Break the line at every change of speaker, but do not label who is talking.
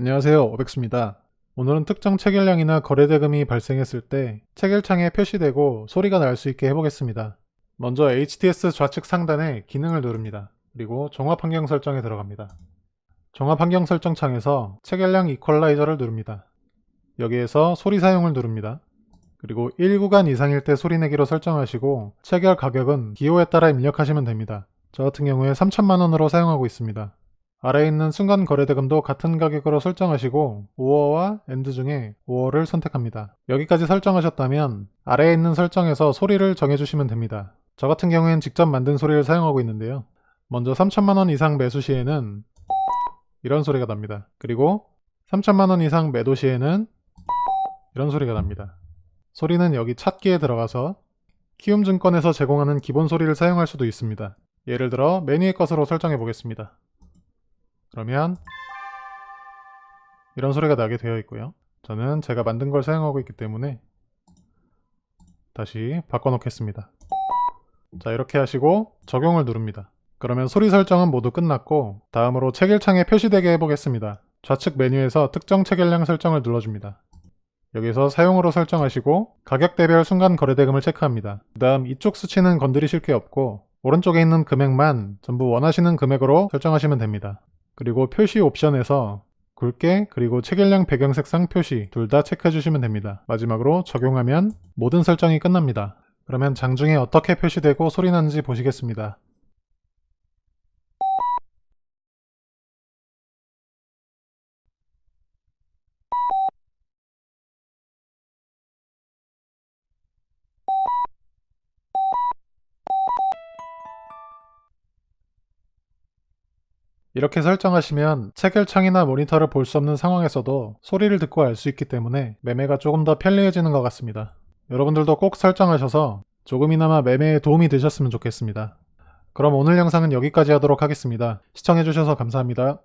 안녕하세요. 오백수입니다. 오늘은 특정 체결량이나 거래대금이 발생했을 때 체결창에 표시되고 소리가 날 수 있게 해보겠습니다. 먼저 HTS 좌측 상단에 기능을 누릅니다. 그리고 종합환경 설정에 들어갑니다. 종합환경 설정 창에서 체결량 이퀄라이저를 누릅니다. 여기에서 소리 사용을 누릅니다. 그리고 1구간 이상일 때 소리 내기로 설정하시고 체결 가격은 기호에 따라 입력하시면 됩니다. 저 같은 경우에 3천만원으로 사용하고 있습니다. 아래에 있는 순간 거래대금도 같은 가격으로 설정하시고 5어와 엔드 중에 5어를 선택합니다. 여기까지 설정하셨다면 아래에 있는 설정에서 소리를 정해주시면 됩니다. 저 같은 경우엔 직접 만든 소리를 사용하고 있는데요. 먼저 3천만원 이상 매수 시에는 이런 소리가 납니다. 그리고 3천만원 이상 매도 시에는 이런 소리가 납니다. 소리는 여기 찾기에 들어가서 키움증권에서 제공하는 기본 소리를 사용할 수도 있습니다. 예를 들어 메뉴의 것으로 설정해 보겠습니다. 그러면 이런 소리가 나게 되어 있고요. 저는 제가 만든 걸 사용하고 있기 때문에 다시 바꿔놓겠습니다. 자 이렇게 하시고 적용을 누릅니다. 그러면 소리 설정은 모두 끝났고 다음으로 체결창에 표시되게 해보겠습니다. 좌측 메뉴에서 특정 체결량 설정을 눌러줍니다. 여기서 사용으로 설정하시고 가격대별 순간 거래대금을 체크합니다. 그 다음 이쪽 수치는 건드리실 게 없고 오른쪽에 있는 금액만 전부 원하시는 금액으로 설정하시면 됩니다. 그리고 표시 옵션에서 굵게 그리고 체결량 배경 색상 표시 둘 다 체크해 주시면 됩니다. 마지막으로 적용하면 모든 설정이 끝납니다. 그러면 장중에 어떻게 표시되고 소리 나는지 보시겠습니다. 이렇게 설정하시면 체결창이나 모니터를 볼 수 없는 상황에서도 소리를 듣고 알 수 있기 때문에 매매가 조금 더 편리해지는 것 같습니다. 여러분들도 꼭 설정하셔서 조금이나마 매매에 도움이 되셨으면 좋겠습니다. 그럼 오늘 영상은 여기까지 하도록 하겠습니다. 시청해주셔서 감사합니다.